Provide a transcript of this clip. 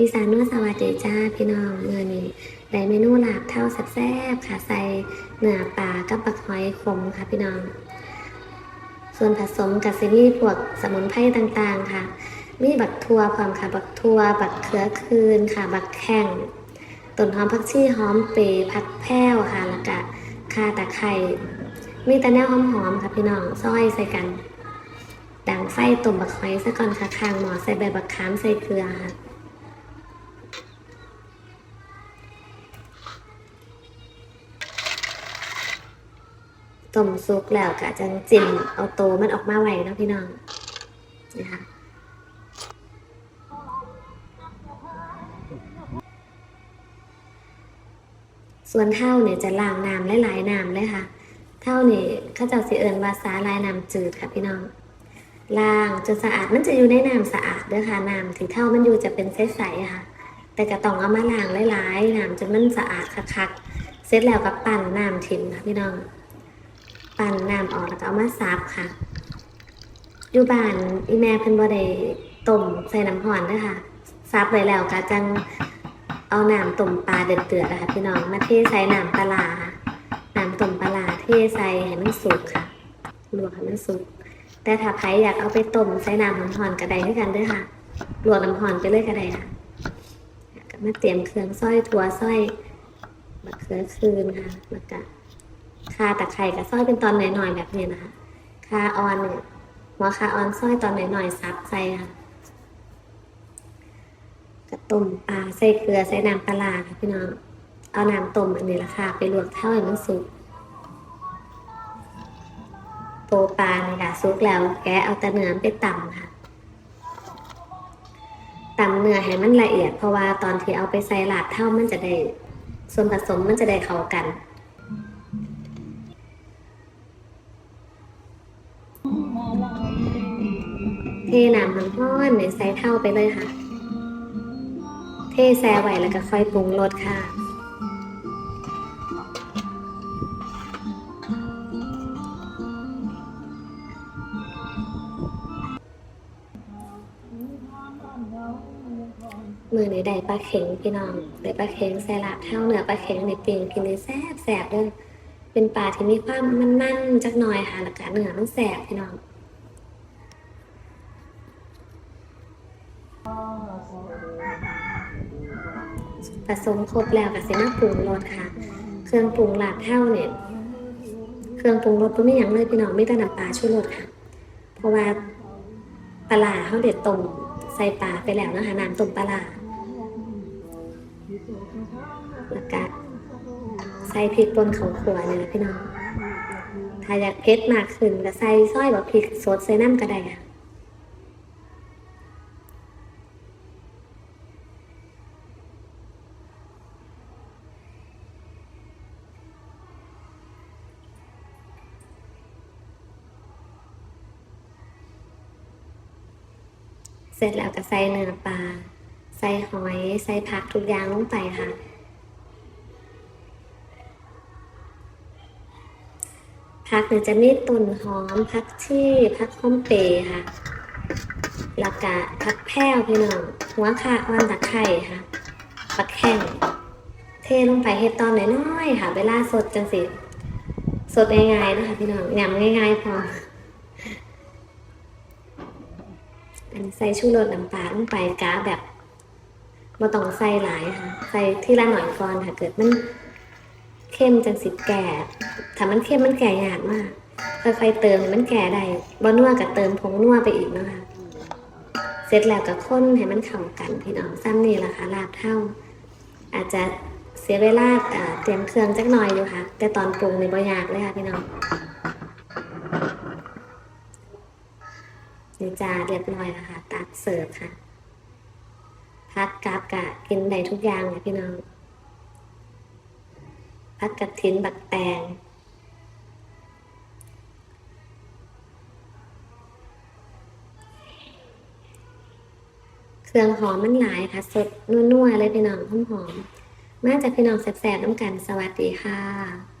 อีสานนวดสวัสดีจ้าพี่น้องเมื่อนี้ได้เมนูหลาบเท่าแซ่บๆค่ะใส่เนื้อปลากับปักหอยขมค่ะพี่น้อง ส่วนผสมกับซิมีพวกสมุนไพรต่างๆค่ะ มีบักทัวพร้อมค่ะ บักทัวบักเขือคืนค่ะ บักแข้งต้นหอมผักชีหอมเปรย์ผักแพ้วค่ะแล้วก็ข่าตะไคร้มีแต่แนวหอมๆค่ะพี่น้องซอยใส่กันดังไฟต้มบักหอยซะก่อนค่ะคางหมอใส่ใบบักขามใส่เกลือค่ะ ต้มซุกแล้วก็จังจิ้มเอาโตมันออกมาไว้นะพี่น้องนะคะส่วนเท่าเนี่ยจะล้างน้ำหลายๆน้ำเลยค่ะ เท่านี่เขาเจ้าสิเอิญว่าสาลายน้ำจืดค่ะพี่น้องล้างจนสะอาดมันจะอยู่ในน้ำสะอาดเด้อค่ะน้ำที่เท่ามันอยู่จะเป็นใสๆค่ะ แต่ก็ต้องเอามาล้างหลายๆน้ำจนมันสะอาดคักๆเสร็จแล้วก็ปั่นน้ำทิ้งค่ะพี่น้อง ปั่นน้ำออกแล้วก็เอามาซับค่ะ อยู่บ้านอีแม่เพิ่นบ่ได้ต้มใส่น้ำร้อนด้อค่ะซับไว้แล้วก็จังเอาน้ำต้มปลาเดือดๆนะคะพี่น้องมาเทใส่น้ำปลาน้ำต้มปลาเทใส่ให้มันสุกค่ะลวกให้มันสุก แต่ถ้าใครอยากเอาไปต้มใส่น้ำร้อนๆก็ได้ด้วยกันด้วยค่ะลวกน้ำร้อนไปเลยก็ได้ค่ะมาเตรียมเครื่องซอยถั่วซอยบักเขือคืนค่ะแล้วก็ คาตะไคร่กับซอยเป็นตอนหน่อยๆแบบนี้นะคะคาออนเนี่ยหัวคาออนซอยตอนหน่อยๆซับใส่ค่ะกระต้มปลาใส่เกลือใส่น้ำปลาค่ะพี่น้องเอาน้ำต้มอันนี้ละค่ะ ไปลวกเท่าให้มันสุกโตปลาเนี่ยค่ะสุกแล้วแกเอาแต่เนื้อไปตำค่ะตำเนื้อให้มันละเอียด เพราะว่าตอนที่เอาไปใส่หลาดเท่ามันจะได้ส่วนผสมมันจะได้เข้ากัน เทน้ำมันห้อนเนี่ยใส่เท่าไปเลยค่ะ เทแซ่ไว้แล้วก็ค่อยปรุงรสค่ะ มือในใดปลาเข็งพี่น้องได้ปลาเข็งใส่ลาบเท่าเนื้อปลาเข็งในปิงกินเลยแซ่บแสบเลยเป็นปลาที่มีความมันๆจักหน่อยค่ะแล้วก็เนื้อมันแสบพี่น้อง ผสมครบแล้วก็สิมาปรุงรสค่ะ เครื่องปรุงหลาบเท่าเนี่ย เครื่องปรุงรสก็ไม่อยังเลยพี่น้องไม่แต่น้ำปลาชูรสค่ะ เพราะว่าปลาร้าเขาเด็ดต้มใส่ปลาไปแล้วนะคะน้ำต้มปลาร้าแล้วก็ใส่พริกป่นเขาขัวเนี่ยนะพี่น้อง ถ้าอยากเผ็ดมากขึ้นก็ใส่ซอยแบบพริกสดใส่น้ำก็ได้ค่ะ เสร็จแล้วก็ใส่เนื้อปลา ใส่หอย ใส่ผักทุกอย่างลงไปค่ะ ผักเนี่ยจะมีต้นหอมผักชีผักข้อมเปรค่ะแล้วก็ผักแพรวพี่น้องหัวค่ะอ่อนตะไคร่ค่ะผักแห้งเทลงไปเฮ็ดตอนน้อยๆค่ะเวลาสดจังสิสดง่ายๆนะคะพี่น้องยำง่ายๆพอ อันนี้ ใส่ชูรสน้ำปลาลงไปกาแบบมาต้องใส่หลายค่ะ ใส่ที่ละหน่อยก่อนค่ะ เกิดมันเข้มจังสิแก่ถ้ามันเข้มมันแก่ยากมากค่อยๆเติมมันแก่ได้บ่นัวกับเติมผงนัวไปอีกนะคะเสร็จแล้วก็ข้นให้มันเข้ากันพี่น้องซ้ำนี่แหละค่ะลาบเท่า อาจจะเสียเวลาอ่าเตรียมเครื่องจักหน่อยอยู่ค่ะ แต่ตอนปรุงในบ่ยากเลยค่ะพี่น้อง จาเรียบร้อยแล้วค่ะ ตักเสิร์ฟค่ะ พักกับกะกินได้ทุกอย่างเลยพี่น้อง พักกระถินบักแตงเครื่องหอมมันหลายค่ะ สดนัวๆเลยพี่น้องหอมๆมาจากพี่น้องแสบๆน้ำกันสวัสดีค่ะ